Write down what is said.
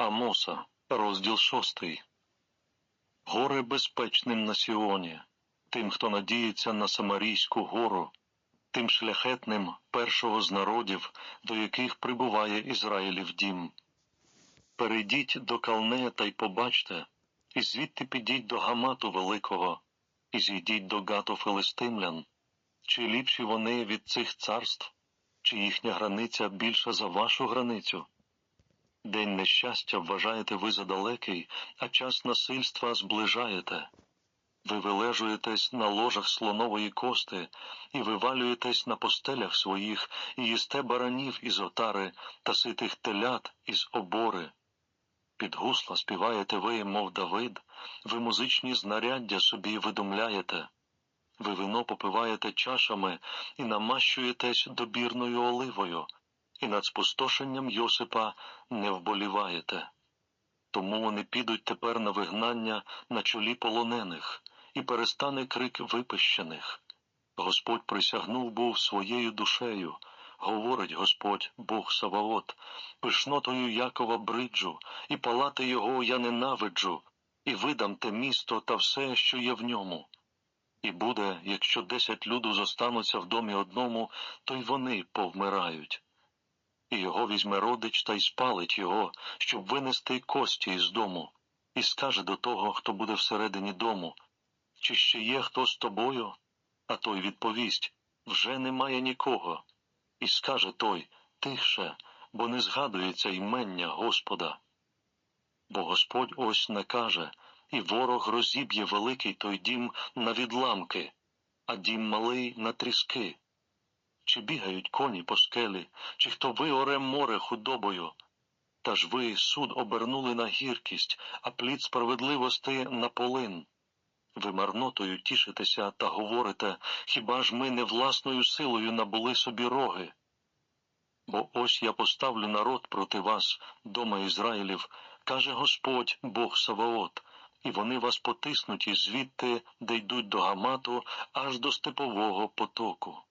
Амоса, розділ шостий. Горе безпечним на Сіоні, тим, хто надіється на Самарійську гору, тим шляхетним першого з народів, до яких прибуває Ізраїлів дім. Перейдіть до Калнея та й побачте, і звідти підіть до Гамату Великого, і зійдіть до Гату Филистимлян. Чи ліпші вони від цих царств, чи їхня границя більша за вашу границю? День нещастя вважаєте ви за далекий, а час насильства зближаєте. Ви вилежуєтесь на ложах слонової кости і вивалюєтесь на постелях своїх, і їсте баранів із отари та ситих телят із обори. Під гусла співаєте ви, мов Давид, ви музичні знаряддя собі видумляєте. Ви вино попиваєте чашами і намащуєтесь добірною оливою, і над спустошенням Йосипа не вболіваєте. Тому вони підуть тепер на вигнання на чолі полонених, і перестане крик випищених. Господь присягнув був своєю душею, говорить Господь, Бог Саваот, пишнотою Якова бриджу, і палати його я ненавиджу, і видам те місто та все, що є в ньому. І буде, якщо десять люду зостануться в домі одному, то й вони повмирають. І його візьме родич та й спалить його, щоб винести кості із дому, і скаже до того, хто буде всередині дому, чи ще є хто з тобою? А той відповість вже немає нікого. І скаже той тихше, бо не згадується ймення Господа. Бо Господь ось накаже, і ворог розіб'є великий той дім на відламки, а дім малий на тріски. Чи бігають коні по скелі, чи хто виоре море худобою? Та ж ви суд обернули на гіркість, а плід справедливости на полин. Ви марнотою тішитеся та говорите, хіба ж ми не власною силою набули собі роги? Бо ось я поставлю народ проти вас, дома Ізраїлів, каже Господь, Бог Саваот, і вони вас потиснуть із звідти, де йдуть до Гамату, аж до степового потоку.